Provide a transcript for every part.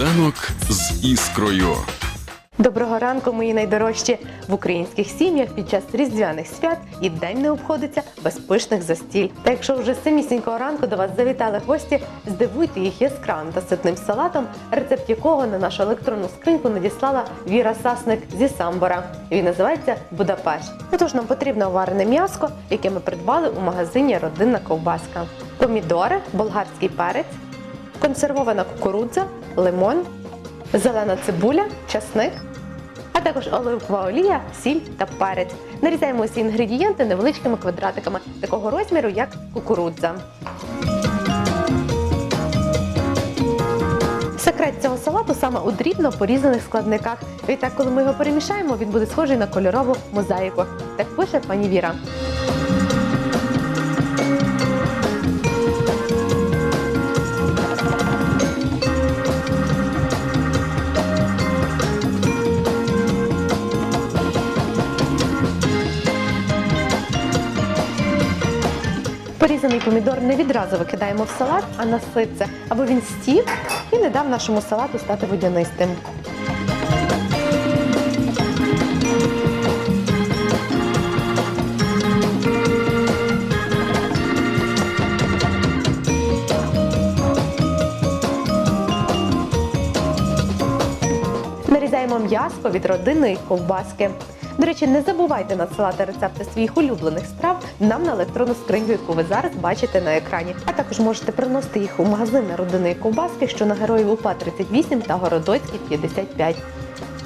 Сніданок з іскрою. Доброго ранку, мої найдорожчі в українських сім'ях під час різдвяних свят і день не обходиться без пишних застіль. Та якщо вже самісінького ранку до вас завітали гості, здивуйте їх яскравим та ситним салатом, рецепт якого на нашу електронну скриньку надіслала Віра Сасник зі Самбора. Він називається Будапешт. Отож, нам потрібно варене м'яско, яке ми придбали у магазині Родинна ковбаска, помідори, болгарський перець, консервована кукурудза, лимон, зелена цибуля, часник, а також оливкова олія, сіль та перець. Нарізаємо усі інгредієнти невеличкими квадратиками такого розміру, як кукурудза. Секрет цього салату саме у дрібно порізаних складниках. Відтак, коли ми його перемішаємо, він буде схожий на кольорову мозаїку. Так пише пані Віра. Порізаний помідор не відразу викидаємо в салат, а на ситце, аби він стів і не дав нашому салату стати водянистим. Нарізаємо м'ясо від родинної ковбаски. До речі, не забувайте надсилати рецепти своїх улюблених страв нам на електронну скриньку, яку ви зараз бачите на екрані. А також можете приносити їх у магазин родинної ковбаски, що на героїв УПА 38 та Городоцькій 55.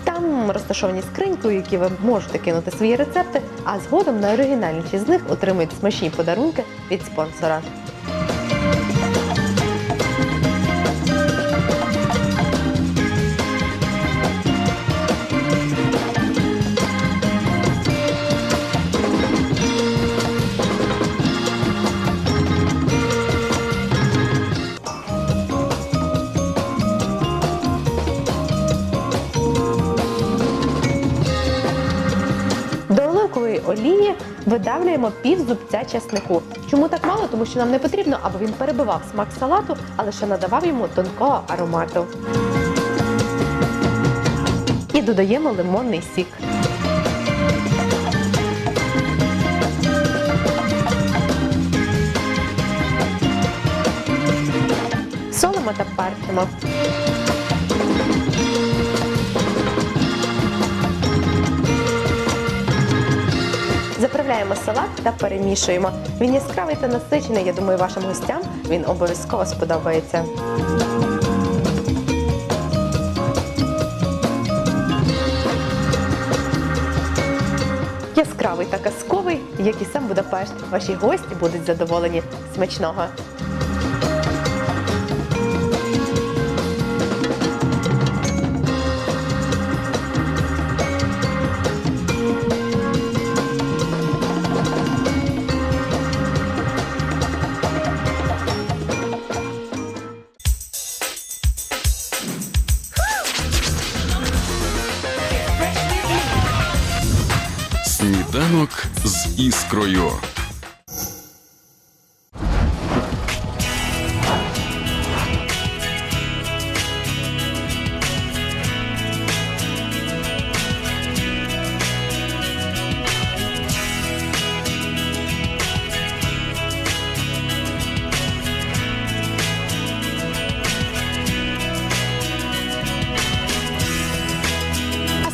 Там розташовані скриньки, у які ви можете кинути свої рецепти, а згодом найоригінальніші з них отримують смачні подарунки від спонсора. Олії видавлюємо пів зубця часнику. Чому так мало? Тому що нам не потрібно, аби він перебивав смак салату, а лише надавав йому тонкого аромату. І додаємо лимонний сік. Солимо та перчимо. Заправляємо салат та перемішуємо. Він яскравий та насичений. Я думаю, вашим гостям він обов'язково сподобається. Яскравий та казковий, як і сам Будапешт. Ваші гості будуть задоволені. Смачного! Сніданок з іскрою.